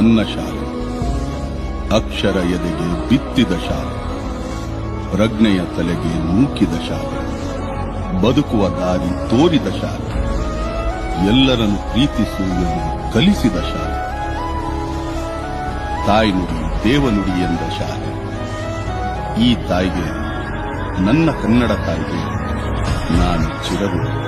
ನನ್ನ ಶಾಲೆ. ಅಕ್ಷರ ಎದೆಗೆ ಬಿತ್ತಿದ ಶಾಲೆ. ಪ್ರಜ್ಞೆಯ ತಲೆಗೆ ನೂಕಿದ ಶಾಲೆ. ಬದುಕುವ ದಾರಿ ತೋರಿದ ಶಾಲೆ. ಎಲ್ಲರನ್ನು ಪ್ರೀತಿಸುವುದನ್ನು ಕಲಿಸಿದ ಶಾಲೆ. ತಾಯ್ನುಡಿ ದೇವನುಡಿ ಎಂದ ಶಾಲೆ. ಈ ತಾಯಿಗೆ ನನ್ನ ಕನ್ನಡ ತಾಯಿಗೆ ನಾನು ಚಿರಋಣಿ.